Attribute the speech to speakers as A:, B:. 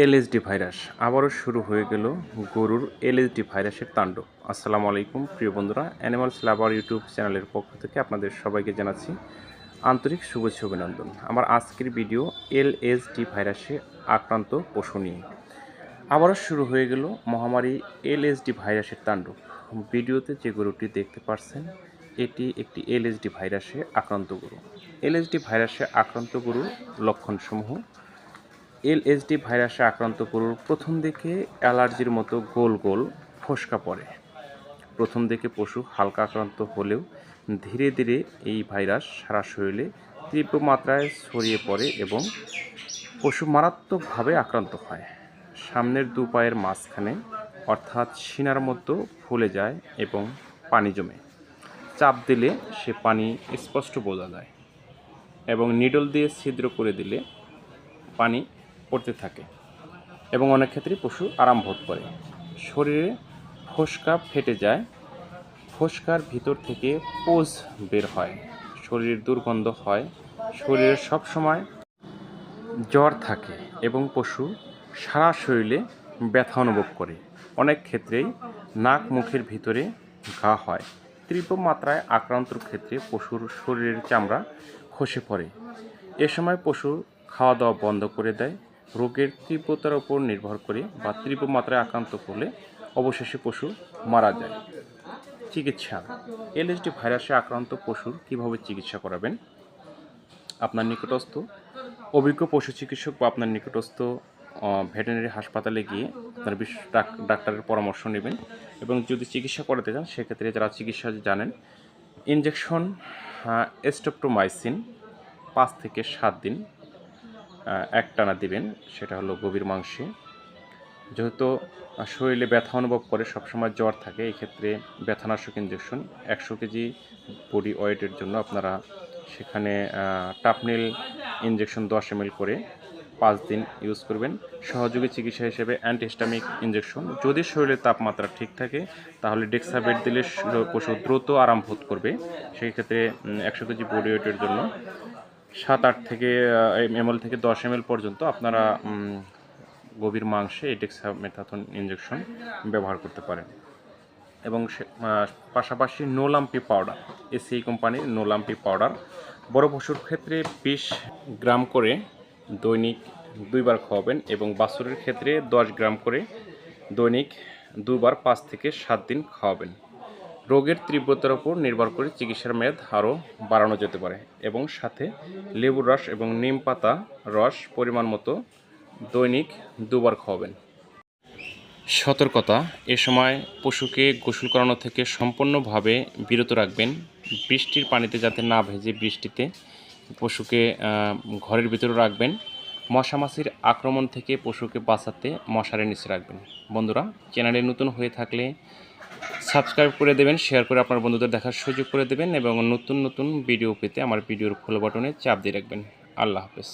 A: LSD virus আবারও শুরু হয়ে গেল গরুর এলএসডি ভাইরাসের তাণ্ডব। আসসালামু আলাইকুম, প্রিয় বন্ধুরা। অ্যানিমালস লাভার ইউটিউব চ্যানেলের পক্ষ থেকে আপনাদের সবাইকে জানাচ্ছি আন্তরিক শুভেচ্ছা অভিনন্দন। আমার আজকের ভিডিও এলএসডি ভাইরাসে আক্রান্ত পশু নিয়ে। আবারও শুরু হয়ে গেল মহামারী এলএসডি ভাইরাসের তাণ্ডব। ভিডিওতে যে গরুটি দেখতে পাচ্ছেন এটি একটি এলএসডি ভাইরাসে আক্রান্ত গরু। এলএসডি ভাইরাসে আক্রান্ত গরুর লক্ষণসমূহ এলএসডি ভাইরাসে আক্রান্ত গরুর প্রথম দিকে অ্যালার্জির মতো গোল গোল ফোসকা পড়ে। প্রথম দিকে পশু হালকা আক্রান্ত হলেও ধীরে ধীরে এই ভাইরাস সারা শরীরে তীব্র মাত্রায় ছড়িয়ে পড়ে এবং পশু মারাত্মকভাবে আক্রান্ত হয়। সামনের দু পায়ের মাঝখানে অর্থাৎ সিনার মতো ফুলে যায় এবং পানি জমে। চাপ দিলে সে পানি স্পষ্ট বোঝা যায় এবং নিডল দিয়ে ছিদ্র করে দিলে পানি পড়তে থাকে এবং অনেক ক্ষেত্রে পশু আরাম বোধ করে। শরীরে ফোসকা ফেটে যায়, ফোসকার ভিতর থেকে পোজ বের হয়, শরীরের দুর্গন্ধ হয় শরীরে সবসময় জ্বর থাকে এবং পশু সারা শরীরে ব্যথা অনুভব করে। অনেক ক্ষেত্রেই নাক মুখের ভিতরে ঘা হয়। তীব্র মাত্রায় আক্রান্তর ক্ষেত্রে পশুর শরীরের চামড়া খসে পড়ে। এ সময় পশু খাওয়া দাওয়া বন্ধ করে দেয় রোগের তীব্রতার উপর নির্ভর করে বা তীব্র মাত্রায় আক্রান্ত করলে অবশেষে পশু মারা যায়। চিকিৎসা। এলএসডি ভাইরাসে আক্রান্ত পশুর কীভাবে চিকিৎসা করাবেন? আপনার নিকটস্থ। অভিজ্ঞ পশু চিকিৎসক বা আপনার নিকটস্থ ভেটেরিনারি হাসপাতালে গিয়ে আপনার ডাক- ডাক্তারের পরামর্শ নেবেন এবং যদি চিকিৎসা করাতে চান, সেক্ষেত্রে যারা চিকিৎসা জানেন, ইনজেকশন এস্টোপ্টোমাইসিন পাঁচ থেকে সাত দিন একটানা দিবেন, সেটা হলো গভীর মাংসে। যেহেতু শরীরে ব্যথা অনুভব করে, সবসময় জ্বর থাকে এই ক্ষেত্রে ব্যথানাশক ইঞ্জেকশন একশো কেজি বডি ওয়েটের জন্য আপনারা সেখানে টাপনিল ইঞ্জেকশন দশ এম করে পাঁচ দিন ইউজ করবেন। সহযোগী চিকিৎসা হিসেবে অ্যান্টিস্টামিক ইঞ্জেকশন যদি শরীরের তাপমাত্রা ঠিক থাকে, তাহলে ডেক্সাবেট দিলে পশু দ্রুত আরাম বোধ করবে। সেই ক্ষেত্রে একশো কেজি বডি ওয়েটের জন্য সাত, আট থেকে এমএল থেকে দশ এমএল পর্যন্ত আপনারা গভীর মাংসে এই ডেক্সামেথাথন ইঞ্জেকশন ব্যবহার করতে পারেন। এবং পাশাপাশি নোলাম্পি পাউডার এসি কোম্পানির নোলাম্পি পাউডার। বড় পশুর ক্ষেত্রে বিশ গ্রাম করে দৈনিক দুইবার খাওয়াবেন এবং বাছুরের ক্ষেত্রে দশ গ্রাম করে দৈনিক দুবার পাঁচ থেকে সাত দিন খাওয়াবেন। রোগের তীব্রতার উপর নির্ভর করে চিকিৎসার মেয়াদ আরও বাড়ানো যেতে পারে এবং সাথে লেবুর রস এবং নিম পাতা রস পরিমাণ মতো দৈনিক দুবার খাওয়াবেন। সতর্কতা, এ সময় পশুকে গোসল করানো থেকে সম্পূর্ণভাবে বিরত রাখবেন। বৃষ্টির পানিতে যাতে না ভেজে বৃষ্টিতে পশুকে ঘরের ভিতরে রাখবেন। মশা মাছির আক্রমণ থেকে পশুকে বাঁচাতে মশারের নিচে রাখবেন। বন্ধুরা, চ্যানেলে নতুন হয়ে থাকলে সাবস্ক্রাইব করে দেবেন শেয়ার করে আপনার বন্ধুদের দেখার সুযোগ করে দেবেন এবং নতুন নতুন ভিডিও পেতে আমার ভিডিওর ফলো বাটনে চাপ দিয়ে রাখবেন। আল্লাহ হাফেজ।